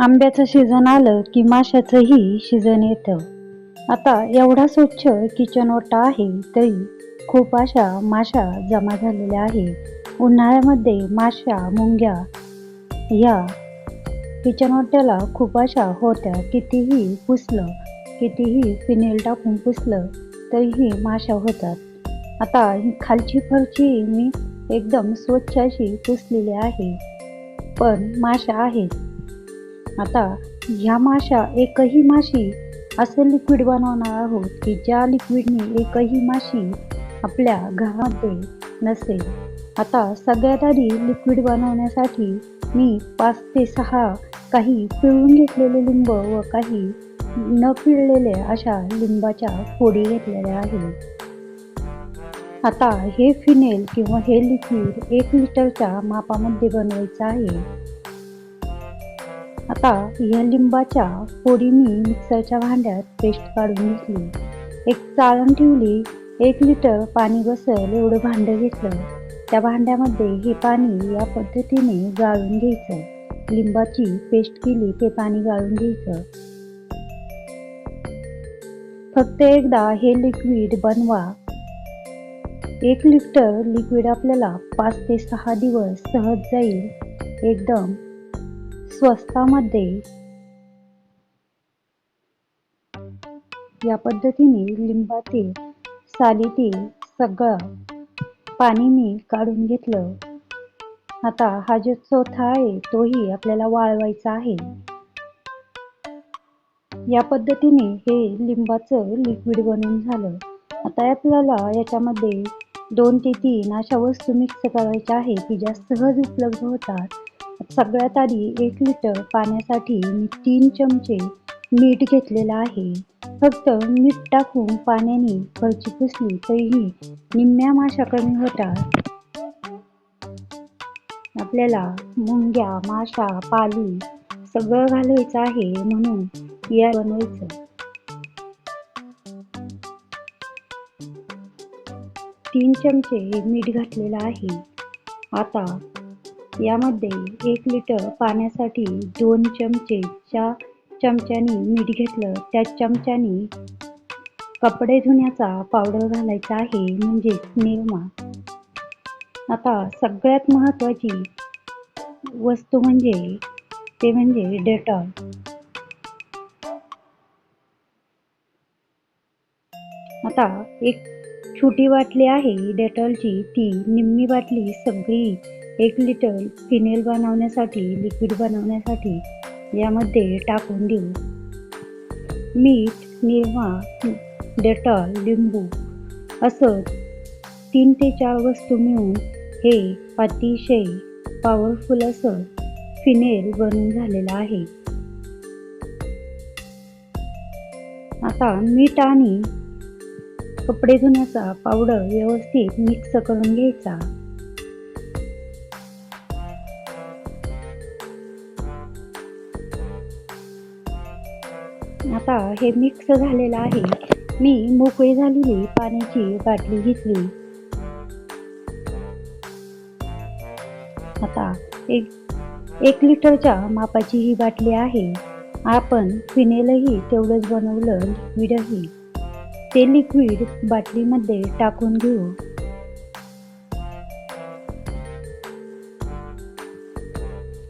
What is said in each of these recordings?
आंब्याचं सीझन आलं की माशाचंही सीझन येतं. आता एवढा स्वच्छ किचन ओटा आहे तरी खूप अशा माशा जमा झालेल्या आहे उन्हाळ्यामध्ये माशा मुंग्या या किचन ओट्याला खूप अशा होत्या. कितीही पुसलं कितीही फिनेल टाकून पुसलं तरीही माशा होतात. आता खालची फरची मी एकदम स्वच्छ अशी पुसलेली आहे. पण माशा आहेत. आता ह्या माशा एकही माशी असं लिक्विड बनवणार आहोत की ज्या लिक्विडने एकही माशी आपल्या घरामध्ये नसेल. आता सगळ्यात आधी लिक्विड बनवण्यासाठी मी पाच ते सहा काही पिळून घेतलेले लिंब व काही न पिळलेले अशा लिंबाच्या फोडी घेतलेल्या आहेत. आता हे फिनेल किंवा हे लिक्विड एक लिटरच्या मापामध्ये बनवायचं आहे. आता या लिंबाच्या फोडी मी मिक्सरच्या भांड्यात पेस्ट काढून घेतली. एक चाळण ठेवली एक लिटर पाणी बसेल एवढं भांडं घेतलं. त्या भांड्यामध्ये हे पाणी या पद्धतीने गाळून घ्यायचं. लिंबाची पेस्ट केली ते पाणी गाळून घ्यायचं. फक्त एकदा हे लिक्विड बनवा. एक लिटर लिक्विड आपल्याला पाच ते सहा दिवस सहज जाईल. एकदम स्वस्तामध्ये या पद्धतीने लिंबातील सालीतील सगळं पाणी मी काढून घेतलं. आता हा जो चौथा आहे तोही आपल्याला वाळवायचा आहे. या पद्धतीने हे लिंबाचं लिक्विड बनवून झालं. आता आपल्याला याच्यामध्ये दोन ते तीन अशा वस्तू मिक्स करायच्या आहे की ज्या सहज उपलब्ध होतात. सगळ्यात आधी एक लिटर पाण्यासाठी मी तीन चमचे मीठ घेतलेलं आहे. फक्त मीठ टाकून पाण्याने फरची पुसली तरीही निम्म्या माशा कमी होतात. आपल्याला मुंग्या माशा पाली सगळं घालायचं आहे म्हणून या बनवायचं. तीन चमचे मीठ घातलेलं आहे. आता यामध्ये एक लिटर पाण्यासाठी दोन चमचे ज्या चमच्यानी मीठ घेतलं. त्या चमच्यानी कपडे धुण्याचा पावडर घालायचा आहे म्हणजेच निरमा. आता सगळ्यात महत्त्वाची वस्तू म्हणजे ते म्हणजे डेटॉल. आता एक छोटी बाटली आहे. डेटॉलची ती निम्मी बाटली सगळी एक लिटर फिनेल बनवण्यासाठी लिक्विड बनवण्यासाठी यामध्ये टाकून देऊ. मीठ निरमा डेटॉल लिंबू असं तीन ते चार वस्तू मिळून हे अतिशय पॉवरफुल असं फिनेल बनून झालेलं आहे. आता मीठ आणि कपडे धुण्याचा पावडर व्यवस्थित मिक्स करून घ्यायचा. आता हे मिक्स झालेलं आहे. मी मोकळी झालेली पाण्याची बाटली घेतली. आता एक एक लिटरच्या मापाची ही बाटली आहे. आपण फिनेलही तेवढंच बनवलं लिक्विडही ते लिक्विड बाटलीमध्ये टाकून घेऊ.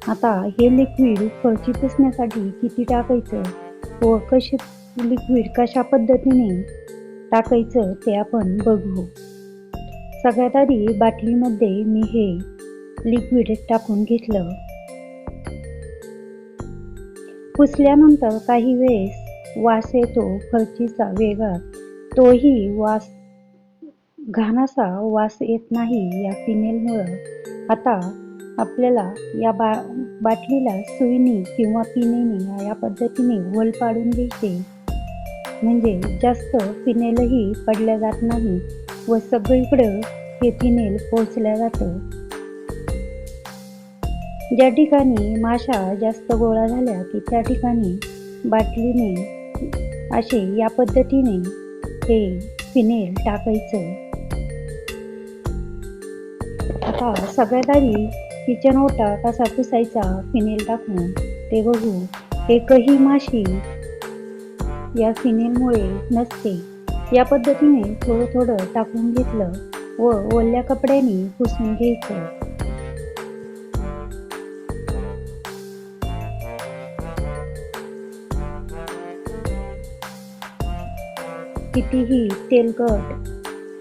आता हे लिक्विड फरची पुसण्यासाठी किती टाकायचं व कसे लिक्विड कशा पद्धतीने टाकायचं ते आपण बघू. सगळ्यात आधी बाटलीमध्ये मी हे लिक्विड टाकून घेतलं. पुसल्यानंतर काही वेळेस वास येतो फरचीचा वेगळा तोही वास घाणासा वास येत नाही या फिनेलमुळं आता आपल्याला या बा बाटलीला सुईनी किंवा पिनेने या पद्धतीने होल पाडून घ्यायचे. म्हणजे जास्त फिनेलही पडल्या जात नाही व सगळीकडं हे फिनेल पोचल्या जातं. ज्या ठिकाणी माशा जास्त गोळा झाल्या की त्या ठिकाणी बाटलीने असे या पद्धतीने हे फिनेल टाकायचं. आता सगळ्यात आधी किचन ओटा कसा पुसायचा फिनेल टाकून ते बघू. एकही माशी या फिनेलमुळे नसते. या पद्धतीने थोडं थोडं टाकून घेतलं व ओल्या कपड्याने पुसून घ्यायचं. कितीही तेलकट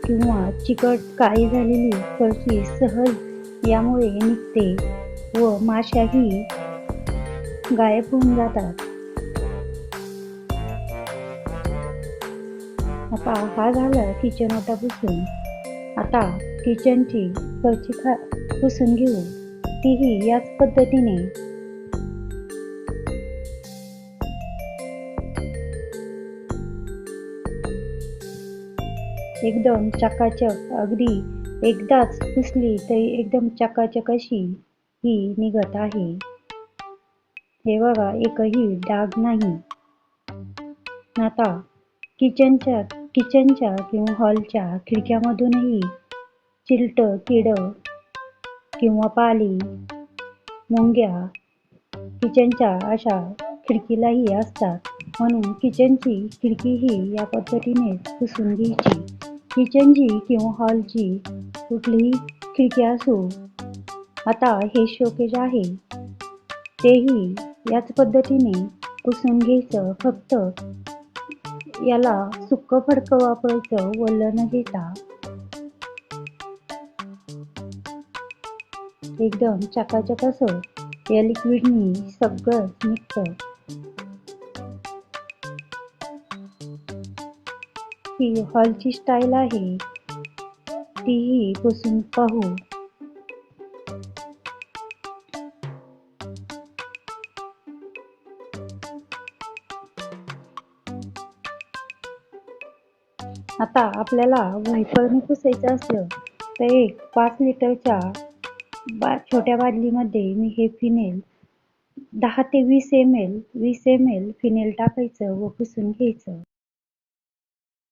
किंवा चिकट काळी झालेली फरशी सहज यामुळे निघते व माशाही गायब होऊन जातात. आता हा झाला किचन आता पुसून. आता किचनची कळची खा पुसून घेऊ. तीही याच पद्धतीने एकदम चकाचक अगदी एकदाच पुसली तरी एकदम चकाचक अशी ही निघत आहे. हे बघा एकही डाग नाही. आता किचनच्या किचनच्या किंवा हॉलच्या खिडक्यामधूनही चिलट किड किंवा पाली मुंग्या किचनच्या अशा खिडकीलाही असतात. म्हणून किचनची खिडकीही या पद्धतीने पुसून घ्यायची. किचनची किंवा हॉलची कुठलीही खिडकी असो आता हे शोकेज आहे. तेही याच पद्धतीने पुसून घ्यायचं फक्त याला सुक्क फडकं वापरायचं वल्ल न घेता एकदम चकाचक असं या लिक्विडनी सगळं निघतं. ही हॉलची स्टाईल आहे. तीही पुसून पाहू. आता आपल्याला व्हायपरने पुसायचं असलं तर एक पाच लिटरच्या बा छोट्या बादलीमध्ये मी हे फिनेल दहा ते वीस एम एल वीस एम एल फिनेल टाकायचं व पुसून घ्यायचं.